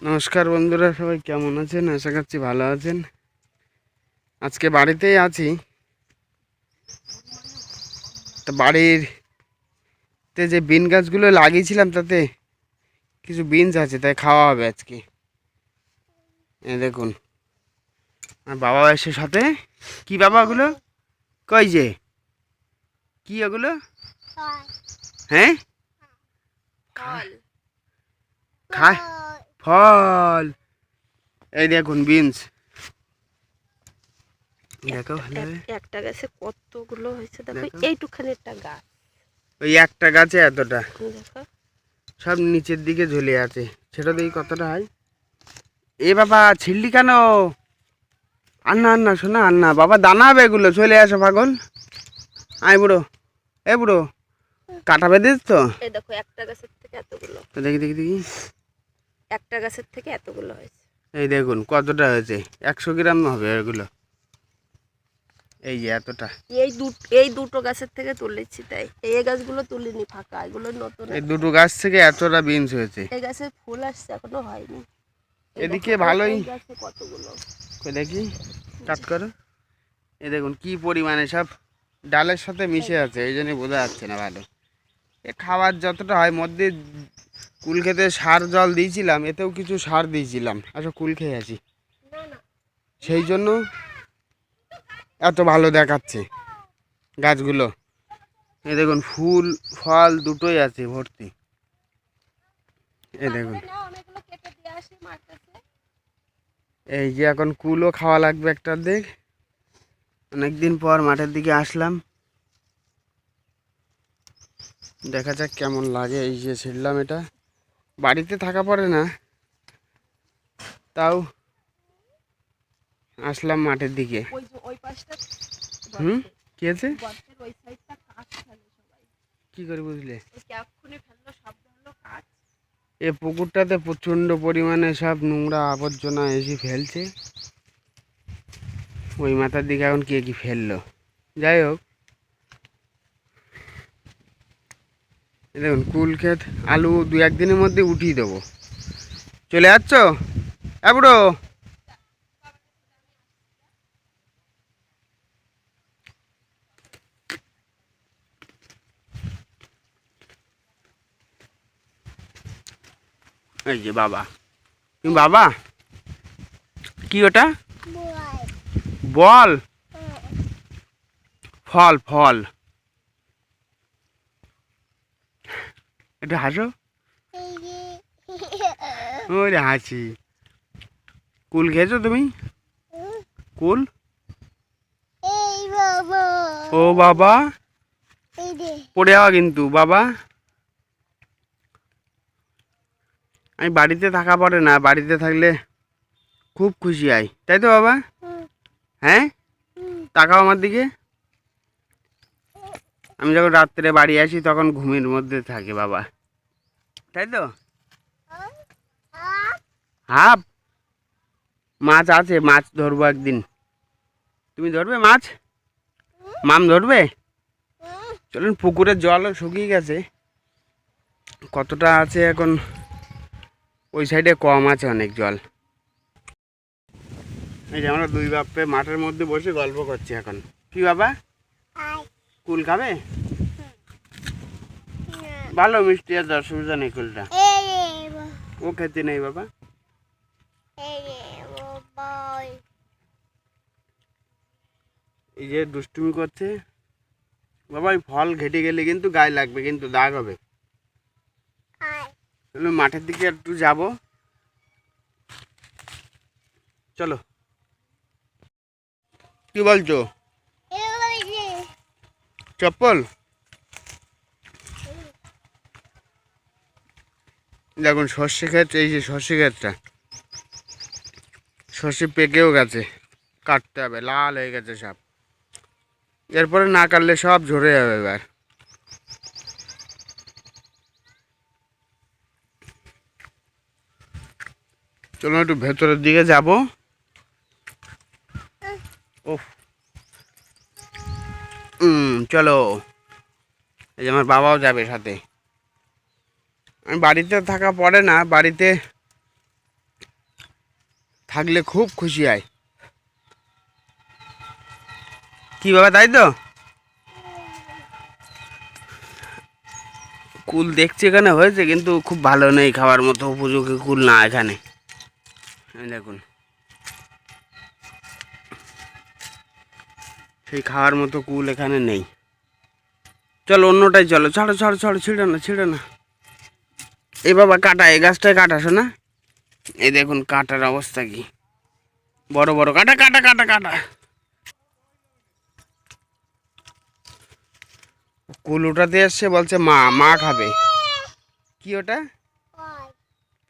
নমস্কার বন্ধুরা সবাই কেমন আছেন? আশা করছি ভালো আছেন। আজকে বাড়িতেই আছি। তা বাড়ির তে যে বিন গাছগুলো লাগিয়েছিলাম তাতে কিছু বিনস আছে তাই খাওয়া হবে আজকে। দেখুন। আর বাবা এসে সাথে কি বাবা ওগুলো? কই যে? কি ওগুলো? হ্যাঁ? খায় ফল। এই দেখুন বিনস। দেখো ভালো। একটা গাছে কতগুলো হয়েছে দেখো দেখো। এইটুখানি একটা গাছ। ওই একটা গাছে এতটা। সব নিচের দিকে ঝুলে আছে। সেটা দেখি কতটা হয়। এ বাবা ছিললি কেন? আন্না আন্না শোনা আন্না। বাবা দানাবে এগুলো চলে আসো পাগল। আয় বুড়ো। এ বুড়ো কাটা বেঁধেছ তো? দেখো একটা গাছের থেকে এতগুলো। দেখি দেখি দেখি। একটা গাছের থেকে এতগুলো হয়েছে। এই দেখুন কতটা হয়েছে? একশো গ্রাম হবে এগুলো। এই যে এতটা। এই দুটো এই দুটো গাছের থেকে তুলেছি তাই। এই গাছগুলো তুলিনি ফাঁকা এগুলো নতুন এই দুটো গাছ থেকে এতটা বিনস হয়েছে। এই গাছে ফুল আসছে এখনও হয়নি। এদিকে ভালোই। গাছে কতগুলো। কই দেখি কাট করো। এ দেখুন কি পরিমাণে সব ডালের সাথে মিশে আছে এই জন্য বোঝা যাচ্ছে না ভালো। এ খাবার যতটা হয় মধ্যে কুল খেতে সার জল দিয়েছিলাম, এতেও কিছু সার দিয়েছিলাম। আচ্ছা কুল খেয়ে আছি। সেই জন্য এত ভালো দেখাচ্ছে গাছগুলো। এ দেখুন, ফুল, ফল দুটোই আছে ভর্তি। এ দেখুন। এই যে এখন কুলও খাওয়া লাগবে একটা দিক অনেকদিন পর মাঠের দিকে আসলাম। দেখা যাক কেমন লাগে, এই যে ছিড়লাম এটা। বাড়িতে থাকা পড়ে না। তাও আসলাম মাঠের দিকে। হুম? কি আছে? কি করে বুঝলে? এ পুকুরটাতে প্রচণ্ড পরিমাণে সব নোংরা আবর্জনা এসে ফেলছে। ওই মাথার দিকে এখন কে কি ফেলল? যাই হোক দেখুন কুল ক্ষেত আলু দু একদিনের মধ্যে উঠিয়ে দেবো। চলে যাচ্ছ? এ বুড়ো! এই যে বাবা। তুমি বাবা? কি ওটা? বল। ফল ফল। একটু হাসো। ওরে হাসি। কুল খেয়েছো তুমি? কুল? বাবা। ও বাবা। পড়ে যাওয়া কিন্তু বাবা। আমি বাড়িতে থাকা পড়ে না বাড়িতে থাকলে খুব খুশি হয়। তাই তো বাবা? হ্যাঁ। তাকাও আমার দিকে। আমি যখন রাত্রে বাড়ি আসি তখন ঘুমের মধ্যে থাকে বাবা। তাই তো? হাফ। মাছ আছে মাছ ধরবো একদিন। তুমি ধরবে মাছ? মাম ধরবে? চলুন পুকুরের জলও শুকিয়ে গেছে। কতটা আছে এখন? ওই সাইডে কম আছে অনেক জল। এই যে আমরা দুই বাপে মাঠের মধ্যে বসে গল্প করছি এখন। কি বাবা? কুল খাবে। ভালো মিষ্টি আছে অসুবিধা নেই কুলটা। ও খেতে নেই বাবা। এই যে দুষ্টুমি করছে। বাবা এই ফল ঘেটে গেলে কিন্তু গায়ে লাগবে কিন্তু দাগ হবে। মাঠের দিকে একটু যাব। চলো। কি বলছো? চপ্পল? দেখুন, সর্ষে ক্ষেত, এই যে সর্ষে ক্ষেতটা। সর্ষে পেকেও গেছে, কাটতে হবে, লাল হয়ে গেছে সব। এরপরে না কাটলে সব ঝরে যাবে এবার। চলো একটু ভেতরের দিকে যাব। ও চলো। এই যে আমার বাবাও যাবে সাথে। আমি বাড়িতে থাকা পড়ে না, বাড়িতে থাকলে খুব খুশি হয়। কি বাবা, তাই তো? কুল দেখছি এখানে হয়েছে, কিন্তু খুব ভালো নেই খাওয়ার মতো, উপযোগী কুল না এখানে। দেখুন। সেই খাওয়ার মতো কুল এখানে নেই। চলো অন্যটাই চলো, ছাড়ো ছাড়ো ছাড়ো, ছিঁড়ো না ছিঁড়ো না। এই বাবা কাটা এই গাছটায় কাটা শোনা। এই দেখুন কাটার অবস্থা কি। বড় বড় কাটা কাটা কাটা কাটা। কুল উঠাতে এসছে বলছে মা মা খাবে। কি ওটা?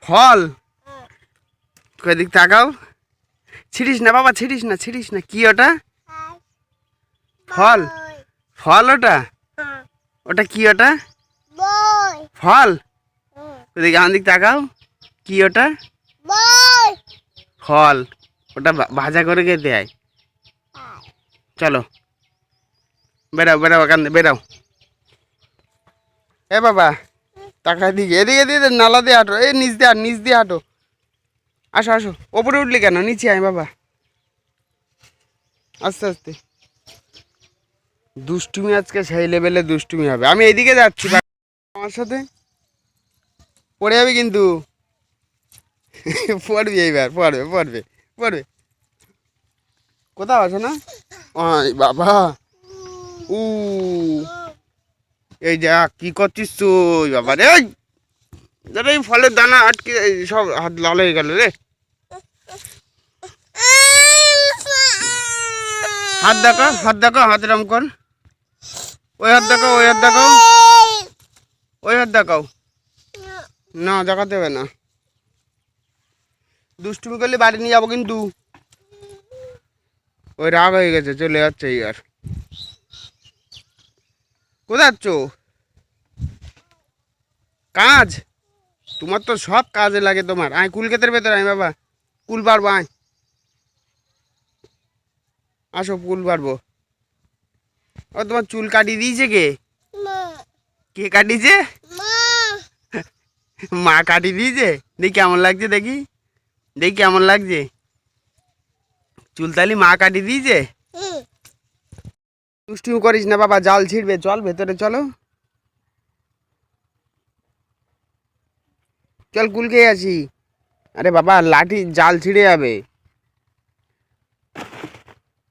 ফল। কদিক তাকাও। ছিড়িস না বাবা ছিড়িস না ছিড়িস না। কি ওটা? ফল। ফল ওটা? ওটা কি ওটা? ফল। ওদিকে আমার দিক তাকাও। কি ওটা? ফল। ওটা ভাজা করে খেতে হয় চলো। বেরাও বেরাও থেকে বেরাও এ বাবা টাকা দিকে। এদিকে এদিকে নালা দিয়ে হাঁটো। এই নিচ দিয়ে হাঁটো নিচ দিয়ে হাঁটো। আসো আসো। ওপরে উঠলি কেন? নিচে আয় বাবা। আস্তে আস্তে। দুষ্টুমি আজকে সেই লেভেলে দুষ্টুমি হবে। আমি এইদিকে যাচ্ছি আমার সাথে? পড়ে যাবি কিন্তু। পড়বি এইবার, পড়বে পড়বে পড়বে। কোথাও আছো না? ওই বাবা। উ, এই যা, কি করছিস তুই বাবা রে? ওই এই ফলের দানা আটকে সব হাত লাল হয়ে গেল রে। হাত দেখো হাত দেখো, হাত রাম কর। ওই হাত দেখাও ওই হাত দেখাও ওই হাত দেখাও। না দেখা দেবে না। দুষ্টুমি করলে বাড়ি নিয়ে যাব কিন্তু। ওই রাগ হয়ে গেছে চলে যাচ্ছে আর কোথায় যাচ্ছ? কাজ? তোমার তো সব কাজে লাগে তোমার। আয় কুল ক্ষেতের ভেতরে আয় বাবা। কুল পারব আয়। আসো কুল পারব ও তোমার চুল কাটিয়ে দিয়েছে কে? কে কাটিয়েছে? মা কাটিয়ে দিয়েছে? দেখি কেমন লাগছে দেখি। দেখি কেমন লাগছে। চুলতালি মা কাটিয়ে দিয়েছে? হুম করিস না বাবা, জাল ছিড়বে। চল ভেতরে চলো। চল কুল খেয়ে আসি। আরে বাবা, লাঠি জাল ছিঁড়ে যাবে।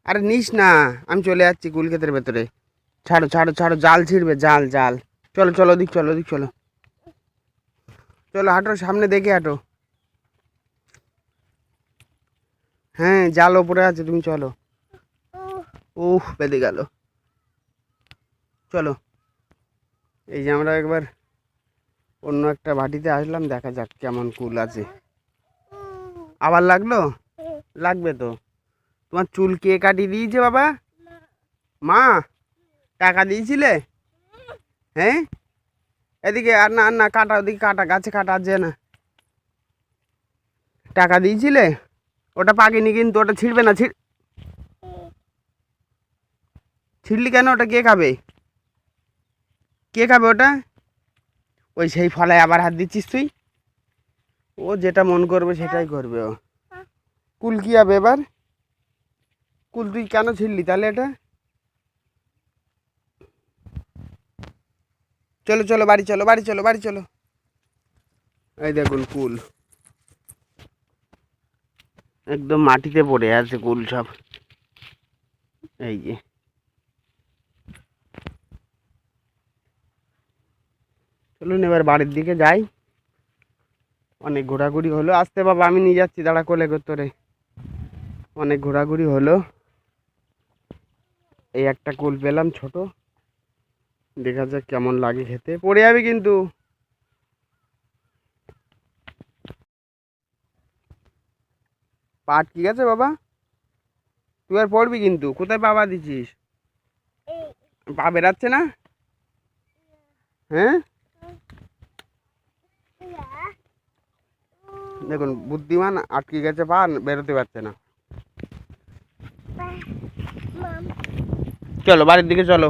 আরে নিস না, আমি চলে যাচ্ছি কুল ক্ষেতের ভেতরে। ছাড়ো ছাড়ো ছাড়ো, জাল ছিঁড়বে, জাল জাল। চলো চলো, ওদিক চলো ওদিক চলো। চলো হাঁটো, সামনে দেখে হাঁটো। হ্যাঁ জাল ওপরে আছে, তুমি চলো। উফ, বেঁধে গেল। চলো। এই যে আমরা একবার অন্য একটা বাটিতে আসলাম, দেখা যাক কেমন কুল আছে। আবার লাগল? লাগবে তো। তোমার চুল কে কাটিয়ে দিয়েছে বাবা? মা? টাকা দিয়েছিলে? হ্যাঁ? এদিকে আর না আর না, কাটা, ওদিকে কাটা, গাছে কাটা আছে না। টাকা দিয়েছিলে? ওটা পাকেনি কিন্তু, ওটা ছিঁড়বে না, ছিঁড় ছিঁড়লি কেন? ওটা কে খাবে? কে খাবে ওটা? ওই সেই ফলায় আবার হাত দিচ্ছিস তুই? ও যেটা মন করবে সেটাই করবে ও। কুল কি হবে এবার? কুল তুই কেন ছিঁড়লি তাহলে এটা? চলো চলো, বাড়ি চলো বাড়ি চলো বাড়ি চলো। এই দেখুন কুল। একদম মাটিতে পড়ে আছে কুল সব। এই যে। চলুন এবার বাড়ির দিকে যাই। অনেক ঘোরাঘুরি হলো। আসতে বাবা, আমি নিয়ে যাচ্ছি, দাঁড়া কোলে তোরে অনেক ঘোরাঘুরি হলো। এই একটা কুল পেলাম ছোট। দেখা যাক কেমন লাগে খেতে। পড়ে যাবে কিন্তু। পাট কি আছে বাবা? তুই আর পড়বি কিন্তু কোথায় বাবা দিছিস? পা বেরাচ্ছে না? হ্যাঁ? দেখুন বুদ্ধিমান আটকে গেছে পা বেরোতে পারছে না। চলো বাড়ির দিকে চলো।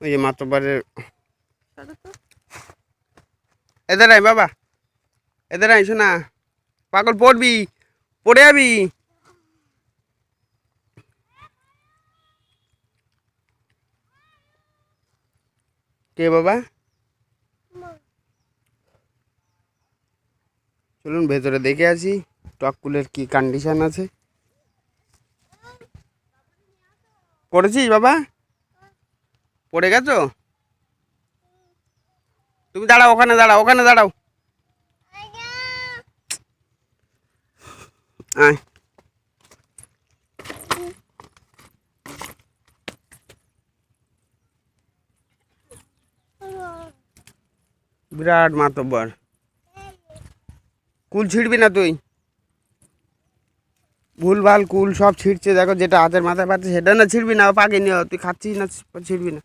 ওই যে মাতবারের এদের আয় বাবা। এদের আয় শোনা। পাগল পড়বি পড়ে যাবি। কে বাবা? চলুন ভেতরে দেখে আসি টককুলের কি কন্ডিশন আছে। পড়েছিস বাবা? পড়ে গেছো? তুমি দাঁড়াও ওখানে দাঁড়াও ওখানে দাঁড়াও। বিরাট মাতব্বর। কুল ছিঁড়বি না তুই? ভুল ভালো কুল সব ছিঁড়ছে দেখো যেটা হাতের মাথায় পাচ্ছে সেটা না ছিঁড়বি না পাকেনি ও, তুই খাচ্ছিস না ছিঁড়বি না।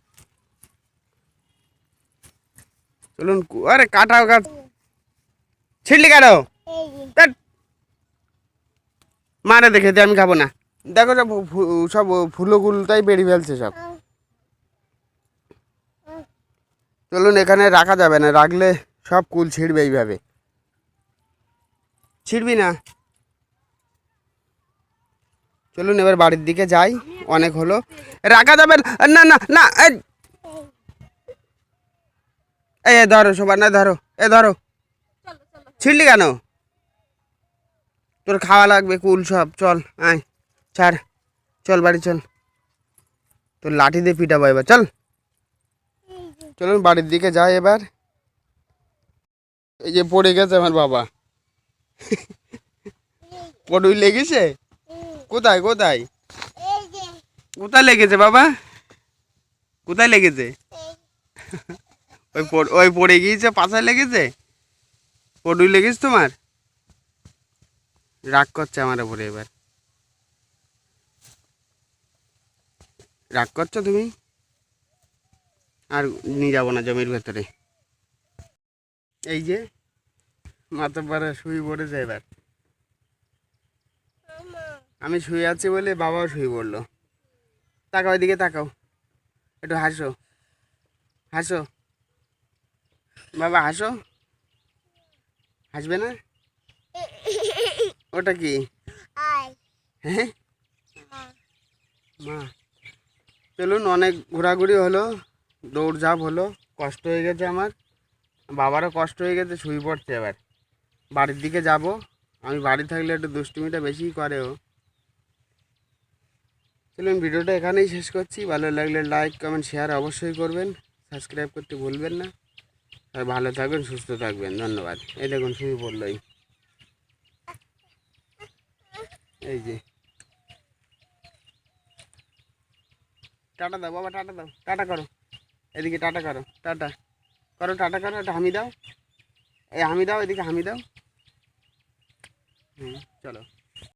চলুন আরে কাটাও কাট ছিঁড়লি কেন? ধ্যাৎ। মারে দেখে দিয়ে আমি খাব না। দেখো সব সব ফুলোগুলোটাই বেরিয়ে ফেলছে সব। চলুন এখানে রাখা যাবে না রাখলে সব কুল ছিঁড়বে এইভাবে। ছিঁড়বি না? চলুন এবার বাড়ির দিকে যাই অনেক হলো। রাখা যাবে না না না না এই ধরো, সবার না, ধরো এ ধরো। ছিড়লি কেন? তোর খাওয়া লাগবে, কুল সব, চল, আয়, ছাড়, চল বাড়ি, চল। তোর লাঠি দিয়ে পিটাবো এবার, চল। চলুন, বাড়ির দিকে যাই এবার। এই যে পড়ে গেছে আমার বাবা। পড়ুই লেগেছে? কোথায় কোথায়? কোথায় লেগেছে বাবা? কোথায় লেগেছে? ওই ওই পড়ে গিয়েছে, পাশায় লেগেছে? পড়ুই লেগেছে তোমার? রাগ করছে আমার উপরে এবার। রাগ করছ তুমি? আর নিয়ে যাব না জমির ভেতরে। এই যে, মাথা পাড়া শুয়ে পড়েছে এবার। আমি শুয়ে আছি বলে বাবাও শুয়ে পড়ল। তাকাও এদিকে তাকাও। একটু হাসো। হাসো। বাবা হাসো। হাসবে না? ওটা কি? হ্যাঁ? মা। চলুন অনেক ঘোরাঘুরি হলো দৌড়ঝাঁপ হলো কষ্ট হয়ে গেছে আমার। বাবারও কষ্ট হয়ে গেছে শুয়ে পড়ছে এবার। বাড়ির দিকে যাব। আমি বাড়ি থাকলে একটু দুষ্টুমিটা বেশিই করে ও। চলুন ভিডিওটা এখানেই শেষ করছি। ভালো লাগলে লাইক কমেন্ট শেয়ার অবশ্যই করবেন। সাবস্ক্রাইব করতে ভুলবেন না। আর ভালো থাকবেন, সুস্থ থাকবেন। ধন্যবাদ। এই দেখুন, শুয়ে পড়ল এই। যে। টাটা দাও, বাবা, টাটা দাও। টাটা করো। এদিকে টাটা করো টাটা। করো টাটা করো, একটা হামি দাও। এই হামি দাও, এদিকে হামি দাও। হুম, চলো।